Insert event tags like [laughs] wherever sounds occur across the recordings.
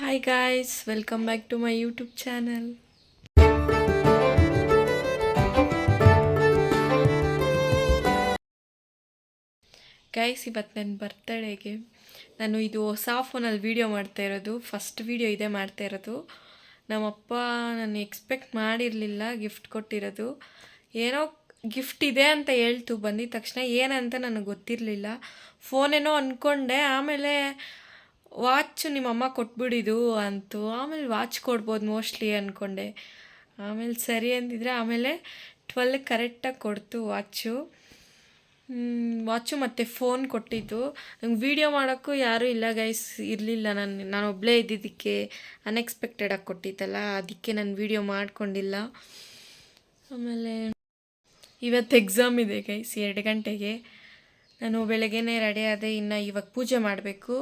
Hi guys welcome back to my YouTube channel guys ಇವತ್ತು ನನ್ನ ಬರ್ತಡೇಗೆ ನಾನು ಇದು ಹೊಸ ಫೋನಲ್ಲಿ ವೀಡಿಯೋ ಮಾಡ್ತಾ ಇರೋದು. ಫಸ್ಟ್ ವೀಡಿಯೋ ಇದೇ ಮಾಡ್ತಾ ಇರೋದು. ನಮ್ಮಪ್ಪ ನಾನು ಎಕ್ಸ್ಪೆಕ್ಟ್ ಮಾಡಿರಲಿಲ್ಲ ಗಿಫ್ಟ್ ಕೊಟ್ಟಿರೋದು. ಏನೋ ಗಿಫ್ಟ್ ಇದೆ ಅಂತ ಹೇಳ್ತು. ಬಂದಿದ ತಕ್ಷಣ ಏನಂತ ನನಗೆ ಗೊತ್ತಿರಲಿಲ್ಲ. ಫೋನೇನೋ ಅಂದ್ಕೊಂಡೆ ಆಮೇಲೆ ವಾಚ್ ನಿಮ್ಮಮ್ಮ ಕೊಟ್ಬಿಡಿದು ಅಂತು ಆಮೇಲೆ ವಾಚ್ ಕೊಡ್ಬೋದು ಮೋಸ್ಟ್ಲಿ ಅಂದ್ಕೊಂಡೆ ಆಮೇಲೆ ಸರಿ ಅಂದಿದ್ರೆ ಆಮೇಲೆ ಟ್ವೆಲ್ ಕರೆಕ್ಟಾಗಿ ಕೊಡ್ತು ವಾಚು. ವಾಚು ಮತ್ತು ಫೋನ್ ಕೊಟ್ಟಿದ್ದು. ನಂಗೆ ವೀಡಿಯೋ ಮಾಡೋಕ್ಕೂ ಯಾರೂ ಇಲ್ಲ ಗೈಸ್, ಇರಲಿಲ್ಲ ನಾನು ನಾನು ಒಬ್ಬಳೇ ಇದ್ದಿದ್ದಕ್ಕೆ. ಅನ್ಎಕ್ಸ್ಪೆಕ್ಟೆಡಾಗಿ ಕೊಟ್ಟಿತ್ತಲ್ಲ ಅದಕ್ಕೆ ನಾನು ವೀಡಿಯೋ ಮಾಡ್ಕೊಂಡಿಲ್ಲ. ಆಮೇಲೆ ಇವತ್ತು ಎಕ್ಸಾಮ್ ಇದೆ ಗೈಸ್, ಎರಡು ಗಂಟೆಗೆ. ನಾನು ಬೆಳಗ್ಗೆನೇ ರೆಡಿ ಆದೆ, ಇನ್ನು ಇವಾಗ ಪೂಜೆ ಮಾಡಬೇಕು.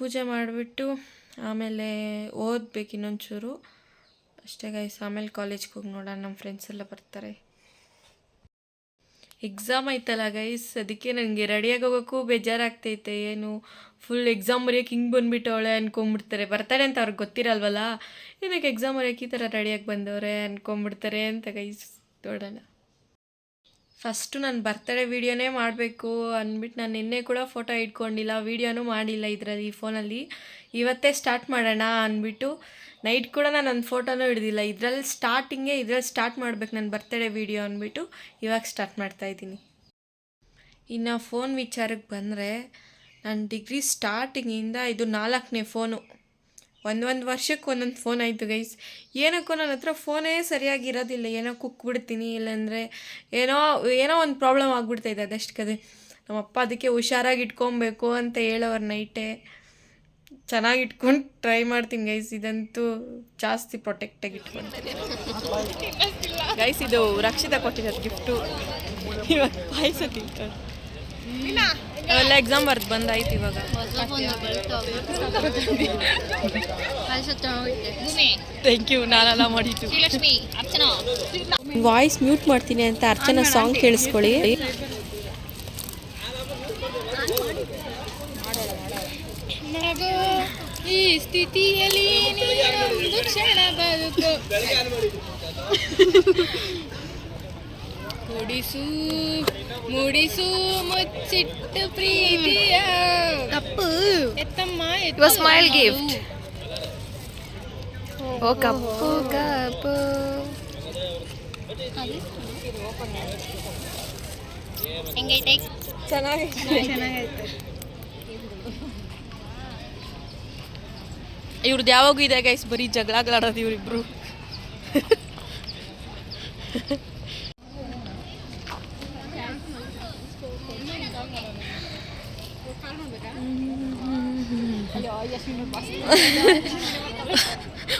ಪೂಜೆ ಮಾಡಿಬಿಟ್ಟು ಆಮೇಲೆ ಓದ್ಬೇಕು ಇನ್ನೊಂಚೂರು. ಅಷ್ಟೇ ಗೈಸ್ ಆಮೇಲೆ ಕಾಲೇಜ್ಗೆ ಹೋಗಿ ನೋಡೋಣ ನಮ್ಮ ಫ್ರೆಂಡ್ಸ್ ಎಲ್ಲ ಬರ್ತಾರೆ. ಎಕ್ಸಾಮ್ ಆಯ್ತಲ್ಲ ಗೈಸ್ ಅದಕ್ಕೆ ನನಗೆ ರೆಡಿಯಾಗಿ ಹೋಗೋಕ್ಕೂ ಬೇಜಾರಾಗ್ತೈತೆ. ಏನು ಫುಲ್ ಎಕ್ಸಾಮ್ ಬರೆಯೋಕೆ ಹಿಂಗೆ ಬಂದುಬಿಟ್ಟವಳೆ ಅಂದ್ಕೊಂಬಿಡ್ತಾರೆ ಬರ್ತಾರೆ ಅಂತ ಅವ್ರಿಗೆ ಗೊತ್ತಿರಲ್ವಲ್ಲ? ಇದಕ್ಕೆ ಎಕ್ಸಾಮ್ ಬರೆಯೋಕೆ ಈ ಥರ ರೆಡಿಯಾಗಿ ಬಂದವ್ರೆ ಅಂದ್ಕೊಂಬಿಡ್ತಾರೆ ಅಂತ ಗೈಸ್ ನೋಡೋಣ. ಫಸ್ಟು ನಾನು ಬರ್ತಡೇ ವೀಡಿಯೋನೇ ಮಾಡಬೇಕು ಅಂದ್ಬಿಟ್ಟು ನಾನು ನಿನ್ನೆ ಕೂಡ ಫೋಟೋ ಇಟ್ಕೊಂಡಿಲ್ಲ, ವೀಡಿಯೋನೂ ಮಾಡಿಲ್ಲ ಇದರಲ್ಲಿ, ಈ ಫೋನಲ್ಲಿ ಇವತ್ತೇ ಸ್ಟಾರ್ಟ್ ಮಾಡೋಣ ಅಂದ್ಬಿಟ್ಟು ನೈಟ್ ಕೂಡ ನಾನು ನನ್ನ ಫೋಟೋನೂ ಹಿಡ್ದಿಲ್ಲ ಇದರಲ್ಲಿ ಸ್ಟಾರ್ಟಿಂಗೇ ಇದರಲ್ಲಿ ಸ್ಟಾರ್ಟ್ ಮಾಡ್ಬೇಕು ನನ್ನ ಬರ್ತಡೇ ವೀಡಿಯೋ ಅಂದ್ಬಿಟ್ಟು ಇವಾಗ ಸ್ಟಾರ್ಟ್ ಮಾಡ್ತಾಯಿದ್ದೀನಿ ಇನ್ನು ಫೋನ್ ವಿಚಾರಕ್ಕೆ ಬಂದರೆ ನಾನು ಡಿಗ್ರಿ ಸ್ಟಾರ್ಟಿಂಗಿಂದ ಇದು ನಾಲ್ಕನೇ ಫೋನು ಒಂದು ಒಂದು ವರ್ಷಕ್ಕೆ ಒಂದೊಂದು ಫೋನ್ ಆಯಿತು ಗೈಸ್ ಏನಕ್ಕೂ ನನ್ನ ಹತ್ರ ಫೋನೇ ಸರಿಯಾಗಿರೋದಿಲ್ಲ. ಏನೋ ಕುಕ್ಬಿಡ್ತೀನಿ ಇಲ್ಲಾಂದರೆ ಏನೋ ಏನೋ ಒಂದು ಪ್ರಾಬ್ಲಮ್ ಆಗ್ಬಿಡ್ತೈತೆ ಅದಷ್ಟಕ್ಕದೆ ನಮ್ಮಪ್ಪ ಅದಕ್ಕೆ ಹುಷಾರಾಗಿ ಇಟ್ಕೊಬೇಕು ಅಂತ ಹೇಳೋರು ನೈಟೇ ಚೆನ್ನಾಗಿ ಇಟ್ಕೊಂಡು ಟ್ರೈ ಮಾಡ್ತೀನಿ ಗೈಸ್ ಇದಂತೂ ಜಾಸ್ತಿ ಪ್ರೊಟೆಕ್ಟಾಗಿ ಇಟ್ಕೊತೀನಿ. ಗೈಸ್ ಇದು ರಕ್ಷಿತ ಕೊಟ್ಟಿರೋದು ಗಿಫ್ಟು ಇವತ್ತು ಪಾಯಸ ತಿಂತಾರೆ. ಅವೆಲ್ಲ ಎಕ್ಸಾಮ್ ಬರ್ದು ಬಂದಾಯ್ತು ಇವಾಗ. ಥ್ಯಾಂಕ್ ಯು ನಾನೆಲ್ಲ ಮಾಡಿದ್ದು. ವಾಯ್ಸ್ ಮ್ಯೂಟ್ ಮಾಡ್ತೀನಿ ಅಂತ ಅರ್ಚನಾ ಸಾಂಗ್ ಕೇಳಿಸ್ಕೊಳ್ಳಿ. ಈ ಸ್ಥಿತಿಯಲ್ಲಿ ಕ್ಷಣ ಬದುಕು. ಕುಡಿಸು ಮುಡಿಸು ಮುಚ್ಚಿಟ್ಟು ಪ್ರೀತಿಯ. ಕಪ್ಪು. ಎತ್ತಮ್ಮ ಇಟ್ ವಾಸ್ smile ಗಿಫ್ಟ್ ಓ ಕಪ್ಪು ಕಪ್ಪು. ಹೆಂಗೈತೆ? ಚೆನ್ನಾಗಿ ಚೆನ್ನಾಗೈತೆ. ಇವ್ರದ್ದು ಯಾವಾಗೂ ಇದೆ ಗೈಸ್ ಬರೀ ಜಗಳಗಳಾಡೋದು ಇವರಿಬ್ರು.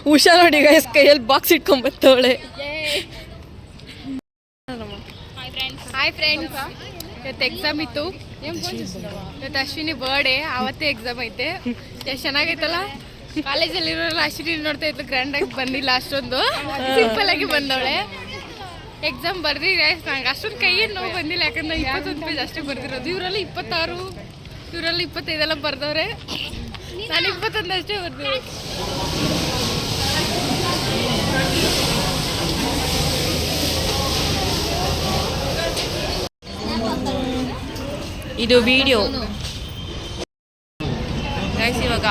ಹುಷಾರ್ ನೋಡಿ ಗೈಸ್ ಕೈಯಲ್ಲಿ ಬಾಕ್ಸ್ ಇಟ್ಕೊಂಬತ್ತವಳೆ. ಹಾಯ್ ಫ್ರೆಂಡ್ಸ್ ಇವತ್ತು ಎಕ್ಸಾಮ್ ಇತ್ತು. ಇವತ್ತು ಅಶ್ವಿನಿ ಬರ್ಡೇ ಆವತ್ತೇ ಎಕ್ಸಾಮ್ ಐತೆ. ಎಷ್ಟು ಚೆನ್ನಾಗೈತಲ್ಲ? ಕಾಲೇಜಲ್ಲಿ ಇರೋಲ್ಲ ಅಶ್ವಿನಿ ನೋಡ್ತಾ ಇತ್ತು ಗ್ರ್ಯಾಂಡ್ ಆಗಿ ಬಂದಿಲ್ಲ ಅಷ್ಟೊಂದು. ಸಿಂಪಲ್ ಆಗಿ ಬಂದವಳೆ. ಎಕ್ಸಾಮ್ ಬರ್ದಿ ನಂಗೆ ಅಷ್ಟೊಂದು ಕೈಯಲ್ಲಿ ನೋವು ಬಂದಿಲ್ಲ, ಯಾಕಂದ್ರೆ ಇಪ್ಪತ್ತೊಂದು ಪೇಜ್ ಅಷ್ಟೇ ಬರ್ದಿರೋದು. ಇವರಲ್ಲಿ ಇಪ್ಪತ್ತಾರು, ಇವರಲ್ಲಿ ಇಪ್ಪತ್ತೈದೆಲ್ಲ ಬರ್ದವ್ರೆ. ನಾನು ಇಪ್ಪತ್ತೊಂದು ಅಷ್ಟೇ ಬರ್ದಿರೋದು ಇದು ವಿಡಿಯೋ ಗೈಸ್ ಇವಾಗ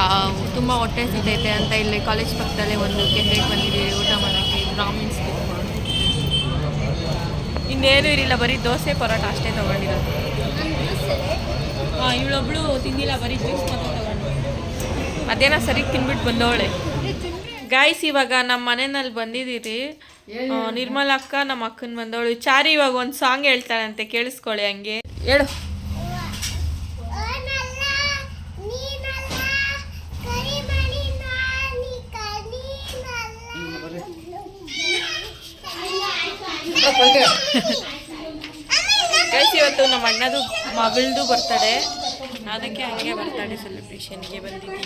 ತುಂಬ ಹೊಟ್ಟೆ ಸಿಗ್ತೈತೆ ಅಂತ ಇಲ್ಲಿ ಕಾಲೇಜ್ ಪಕ್ಕದಲ್ಲೇ ಒಂದು ಕೆಫೆಗೆ ಬಂದಿದ್ದೀವಿ ಊಟ ಮಾಡೋಕ್ಕೆ ಬ್ರಾಹ್ಮಿನ್ಸ್ ಇನ್ನೇನು ಇರಲಿಲ್ಲ ಬರೀ ದೋಸೆ ಪರೋಟ ಅಷ್ಟೇ ತೊಗೊಂಡಿರೋದು. ಹಾಂ ಇವಳೊಬ್ಳು ತಿಂದಿಲ್ಲ ಬರೀ ಜ್ಯೂಸ್ ಮಾತ್ರ ಅದೇನೋ ಸರಿ ತಿನ್ಬಿಟ್ಟು ಬಂದವಳೆ. ಗಾಯ್ಸ್ ಇವಾಗ ನಮ್ಮ ಮನೆಯಲ್ಲಿ ಬಂದಿದ್ದೀರಿ. ನಿರ್ಮಲ ಅಕ್ಕ ನಮ್ಮ ಅಕ್ಕನ ಬಂದವಳು. ಚಾರಿ ಇವಾಗ ಒಂದು ಸಾಂಗ್ ಹೇಳ್ತಾಳಂತೆ, ಕೇಳಿಸ್ಕೊಳ್ಳಿ ಹಂಗೆ. ಹೇಳು. ಇವತ್ತು ನಮ್ಮ ಅಣ್ಣದು ಮಗಳದು ಬರ್ತಡೆ ಅದಕ್ಕೆ ಹಂಗೆ ಬರ್ತಡೆ ಸೆಲೆಬ್ರೇಷನ್ಗೆ ಬಂದಿದ್ದೀವಿ.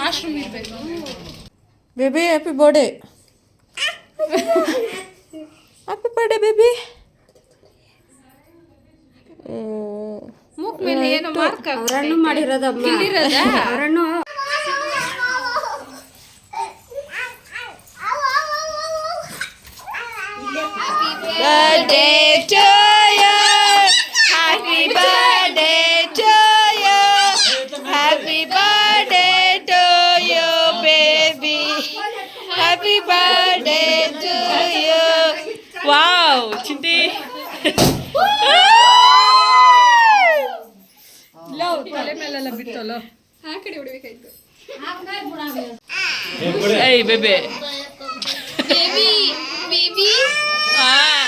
ವಾಶ್ರೂಮ್ ಇರಬೇಕು. Baby happy birthday happy birthday baby ಮೇಲೆ ಏನೋ ಮಾರ್ಕ್ ಅವರನ್ನು ಮಾಡಿರೋದಮ್ಮ. ಅವರನ್ನು birthday. Hey, baby. Baby baby Ah.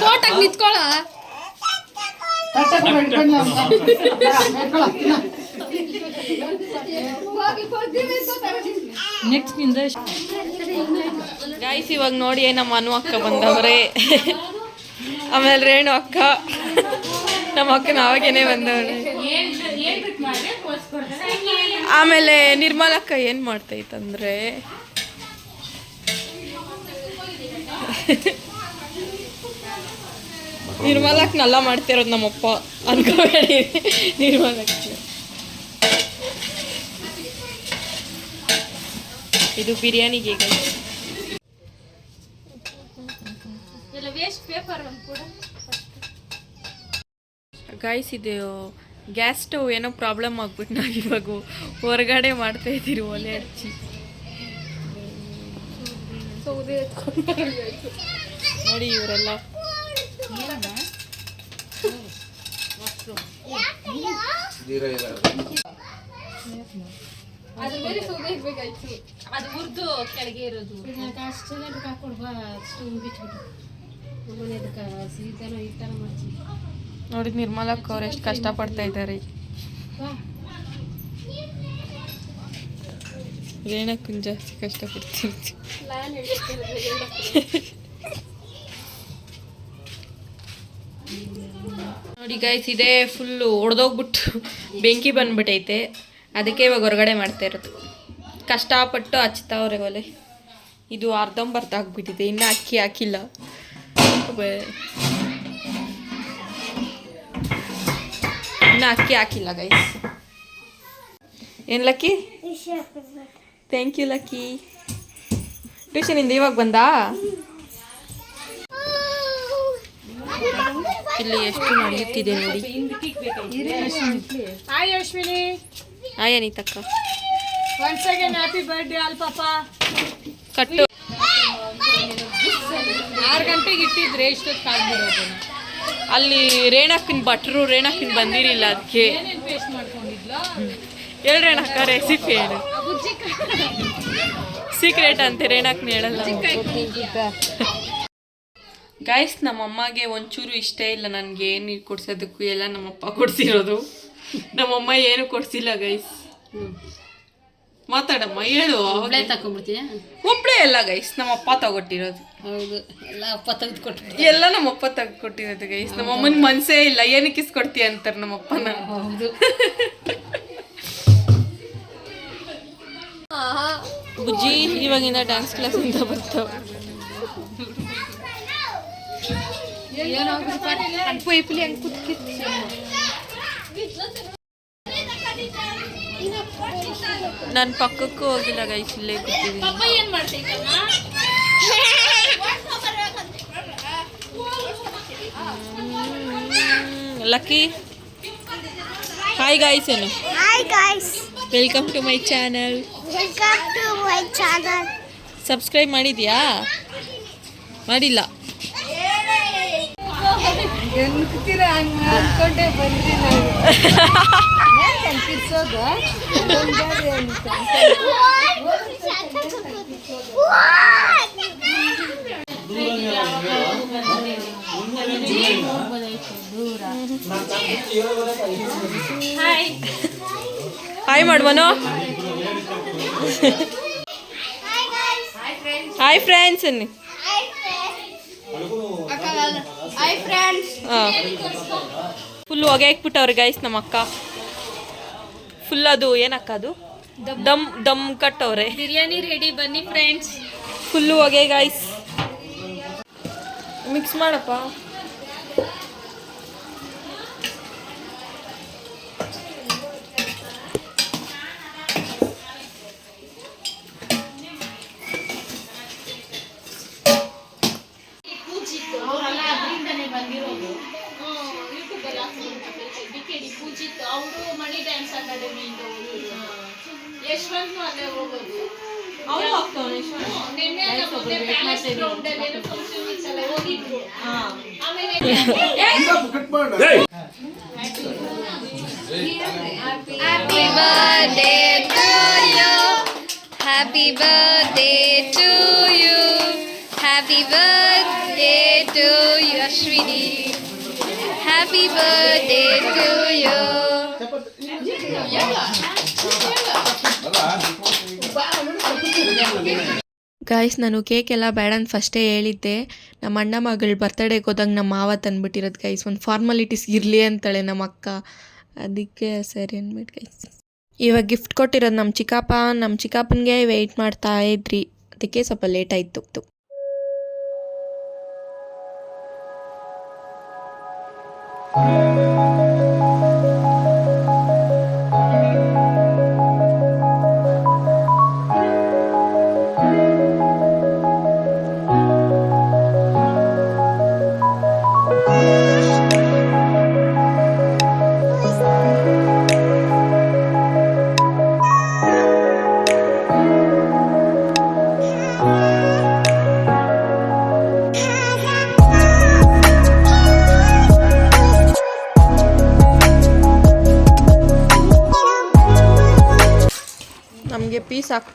ಫೋಟೋಗೆ ನಿಂತ್ಕೊಳ್ಳ ಗೈಸ್ ಇವಾಗ ನೋಡಿ ನಮ್ಮ ಅನು ಅಕ್ಕ ಬಂದವ್ರೆ. ಆಮೇಲೆ ರೇಣು ಅಕ್ಕ. ನಮ್ಮ ಅಕ್ಕ ಅವಾಗೇನೆ ಬಂದವ್ರೆ ಆಮೇಲೆ ನಿರ್ಮಲ ಅಕ್ಕ ಏನು ಮಾಡ್ತೈತಂದ್ರೆ? ನಿರ್ಮಲಕ್ನೆಲ್ಲ ಮಾಡ್ತಿರೋದು ನಮ್ಮಪ್ಪ. ಅನ್ಕೋಬೇಡಿ. ನಿರ್ಮಲಕ್ಕೆ. ಇದು ಬಿರಿಯಾನಿಗೆ, guys. ಎಲ್ಲ ವೇಸ್ಟ್ ಪೇಪರ್ ಒಂದು ಕೂಡ. ಗಾಯ್ಸ್ ಇದು ಗ್ಯಾಸ್ ಸ್ಟವ್ ಏನೋ ಪ್ರಾಬ್ಲಮ್ ಆಗ್ಬಿಟ್ಟು ನಾವು ಇವಾಗ ಹೊರಗಡೆ ಮಾಡ್ತಾ ಇದ್ದೀರಿ ಒಲೆ ಹಚ್ಚಿ. ನೋಡಿ ಇವರೆಲ್ಲ. ಅದ್ರ ಮೇಲೆ ಸೌದೆ ಇರ್ಬೇಕಾಯ್ತು ಅದು ಉರ್ದು ಕೆಳಗೆ ಇರೋದು. ನೋಡಿ ನಿರ್ಮಲಕ್ಕ ಅವ್ರು ಎಷ್ಟು ಕಷ್ಟಪಡ್ತಾ ಇದ್ದಾರೆ. ರೇಣಕ್ಕೂ ಜಾಸ್ತಿ ಕಷ್ಟಪಡ್ತಿರ್ತೀವಿ ನೋಡಿ ಗಾಯ್ಸ್ ಇದೇ ಫುಲ್ಲು ಒಡೆದೋಗ್ಬಿಟ್ಟು ಬೆಂಕಿ ಬಂದ್ಬಿಟ್ಟೈತೆ ಅದಕ್ಕೆ ಇವಾಗ ಹೊರಗಡೆ ಮಾಡ್ತಾ ಇರೋದು. ಕಷ್ಟಪಟ್ಟು ಹಚ್ತಾವ್ರೆ ಒಲೆ. ಇದು ಅರ್ಧಂಬರ್ಧ ಆಗ್ಬಿಟ್ಟಿದೆ ಇನ್ನು ಅಕ್ಕಿ ಹಾಕಿಲ್ಲ. ಇನ್ನೂ ಅಕ್ಕಿ ಹಾಕಿಲ್ಲ ಗೈಸ್ ಏನು ಲಕ್ಕಿ? Thank you lucky. ಟ್ಯೂಷನಿಂದ ಇವಾಗ ಬಂದಾ? ಇಲ್ಲಿ ಎಷ್ಟು ನಡೆಯುತ್ತಿದೆ ನೋಡಿ. ಹಾಯ್ ಅಶ್ವಿನಿ ಆಯ ನೀತಕ್ಕ ಒನ್ಸ್ ಅಗೇನ್ ಹ್ಯಾಪಿ ಬರ್ಡೇ ಅಲ್ ಪಾಪ ಕಟ್ಟು. ಆರು ಗಂಟೆಗೆ ಇಟ್ಟಿದ್ರೆ ಇಷ್ಟೊತ್ತು ಅಲ್ಲಿ ರೇಣಕ್ಕಿನ ಭಟ್ರು ರೇಣಕ್ಕಿನ ಬಂದಿರಲಿಲ್ಲ ಅದಕ್ಕೆ. ಹೇಳ ರೇಣಕ್ಕ ರೆಸಿಪಿ ಹೇಳು. ಸೀಕ್ರೆಟ್ ಅಂತೆ ರೇಣಕ್ಕನ ಹೇಳಲ್ಲ. ಗಾಯ್ಸ್ ನಮ್ಮಮ್ಮಗೆ ಒಂಚೂರು ಇಷ್ಟ ಇಲ್ಲ ನನಗೆ ಏನು ಕೊಡ್ಸೋದಕ್ಕೂ ಎಲ್ಲ ನಮ್ಮಪ್ಪ ಕೊಡ್ಸಿರೋದು. ನಮ್ಮಮ್ಮ ಏನು ಕೊಡ್ಸಿಲ್ಲ ಗೈಸ್ ಮಾತಾಡಮ್ಮ ಹೇಳು. ಒಬ್ಳೆ ತಕೊಂಡ್ಬಿಡ್ತೀಯ? ಎಲ್ಲ ಗೈಸ್ ನಮ್ಮಪ್ಪ ತಗೊಟ್ಟಿರೋದು. ಹೌದು. ಎಲ್ಲ ಅಪ್ಪ ತೆಗೆದು ಕೊಟ್ಟು ಎಲ್ಲ ನಮ್ಮಪ್ಪ ತಗೊಟ್ಟಿರೋದು ಗೈಸ್ ನಮ್ಮಮ್ಮನ ಮನಸ್ಸೇ ಇಲ್ಲ. ಏನಕ್ಕೆ ಇಸ್ಕೊಡ್ತೀಯ ಅಂತಾರೆ ನಮ್ಮಪ್ಪನ ಹೌದು. ಬುಜ್ಜಿ ಇವಾಗಿಂದ ಡ್ಯಾನ್ಸ್ ಕ್ಲಾಸ್ ಅಂತ ಬರ್ತಾವ. ಪೈಪ್ಲಿ ಹಂಗೆ ಕುತ್ಕಿತ್ತು. ನಾನು ಪಕ್ಕಕ್ಕೂ ಹೋಗಿಲ್ಲ ಗೈಸ್ ಇಲ್ಲೇ ಕೂತಿದ್ದೀನಿ ಲಕ್ಕಿ. ಹಾಯ್ ಗಾಯ್ಸ್ ಏನು? Hi guys, welcome to my channel welcome to my channel. Subscribe ಮಾಡಿದ್ಯಾ? ಮಾಡಿಲ್ಲ. ಅನ್ಕೊಂಡೆ ಬಂದ್ರಿ [laughs] ಹಾಯ್ ಮಾಡುವನು ಹಾಯ್ ಫ್ರೆಂಡ್ಸ್ ಅನ್ನಿ Hi friends. ಹಾಂ ಫುಲ್ ಹೊಗೆ ಹಾಕ್ಬಿಟ್ಟವ್ರಿ ಗೈಸ್ ನಮ್ಮ ಅಕ್ಕ ಫುಲ್ ಅದು ಏನಕ್ಕ ಅದು? ದಮ್. ದಮ್ ಕಟ್ಟವ್ರೆ ಬಿರಿಯಾನಿ ರೆಡಿ ಬನ್ನಿ ಫ್ರೆಂಡ್ಸ್ ಫುಲ್ಲು ಹೊಗೆ ಗಾಯ್ಸ್ ಮಿಕ್ಸ್ ಮಾಡಪ್ಪ. Happy birthday to you. Happy birthday to you. Happy birthday to you, Ashwini. Happy birthday to you. Guys ನಾನು ಕೇಕ್ ಎಲ್ಲ ಬೇಡ ಅಂತ ಫಸ್ಟೇ ಹೇಳಿದ್ದೆ. ನಮ್ಮ ಅಣ್ಣ ಮಗಳು ಬರ್ತಡೇಗೆ ಹೋದಾಗ ನಮ್ಮ ಮಾವ ತಂದುಬಿಟ್ಟಿರೋದು ಗೈಸ್ ಒಂದು ಫಾರ್ಮಾಲಿಟೀಸ್ ಇರಲಿ ಅಂತಾಳೆ ನಮ್ಮ ಅಕ್ಕ. ಅದಕ್ಕೆ ಸರಿ ಅಂದ್ಬಿಟ್ಟು ಗೈಸ್ ಇವಾಗ ಗಿಫ್ಟ್ ಕೊಟ್ಟಿರೋದು ನಮ್ಮ ಚಿಕ್ಕಪ್ಪ. ನಮ್ಮ ಚಿಕ್ಕಪ್ಪನಿಗೆ ವೆಯ್ಟ್ ಮಾಡ್ತಾ ಇದ್ರಿ. ಅದಕ್ಕೆ ಸ್ವಲ್ಪ ಲೇಟ್ ಆಯಿತು. ನಮಗೆ ಪೀಸ್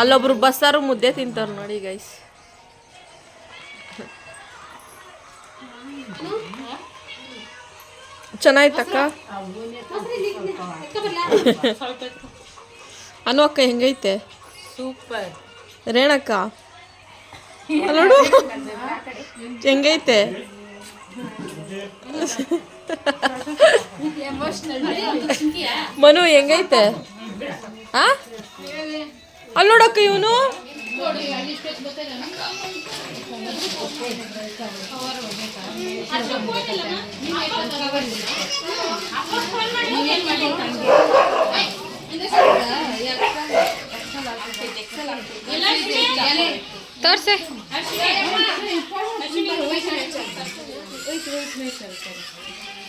ಅಲ್ಲೊಬ್ರು ಬಸ್ಸಾರು ಮುದ್ದೆ ತಿಂತಾರ ನೋಡಿ ಗೈಸ್ ಚೆನ್ನಾಯ್ತಕ್ಕ? ಅನು ಅಕ್ಕ ಹೆಂಗೈತೆ? ಸೂಪರ್. ರೇಣಕ್ಕ? ಹೆಂಗೈತೆ? ಮನು ಹೆಂಗೈತೆ? ಆ? ಅಲ್ಲಿ ನೋಡಕ್ಕ ಇವನು? ತೋರ್ಸೆ.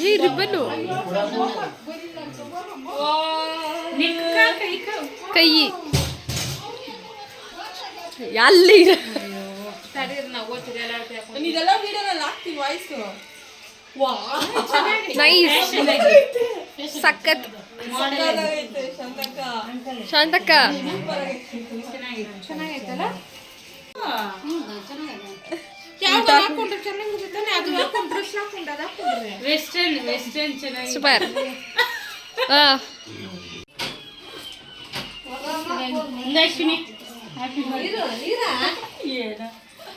ಈ ರಿಬ್ಬನ್ನು ಕೈ. ಅಲ್ಲಿ ಇದೆಲ್ಲ ವಿಡಿಯೋನಲ್ಲಿ ಹಾಕ್ತೀನಿ ವಾಯ್ಸು ನೈಸ್ ಸಖತ್. ಶಾಂತಕ್ಕ. ವೆಸ್ಟರ್ನ್ ವೆಸ್ಟರ್ನ್ ಚೆನ್ನಾಗಿ ಸೂಪರ್ ಆ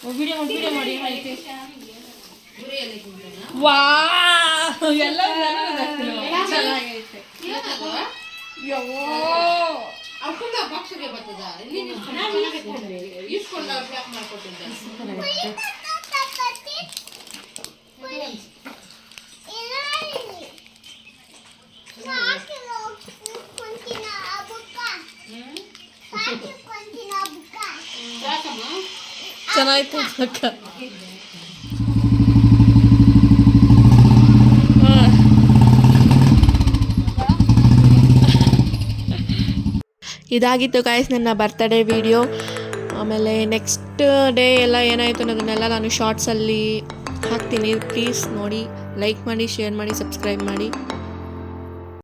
ಯಾರಿಗೆ ಕರ್ಕೋಬೇಕು ಬೇಡಮ್ಮ ಹೊಲಿದ್ರೇನೋ ಬಾಯ್ಕೆ ಚೆನ್ನಾಯ್ತು ಅಕ್ಕ ಇದಾಗಿತ್ತು ಗಾಯ್ಸ್ ನನ್ನ ಬರ್ತ್ಡೇ ವಿಡಿಯೋ ಆಮೇಲೆ ನೆಕ್ಸ್ಟ್ ಡೇ ಎಲ್ಲ ಏನಾಯಿತು ಅನ್ನೋದನ್ನೆಲ್ಲ ನಾನು ಶಾರ್ಟ್ಸಲ್ಲಿ ಹಾಕ್ತೀನಿ. ಪ್ಲೀಸ್ ನೋಡಿ ಲೈಕ್ ಮಾಡಿ ಶೇರ್ ಮಾಡಿ ಸಬ್ಸ್ಕ್ರೈಬ್ ಮಾಡಿ.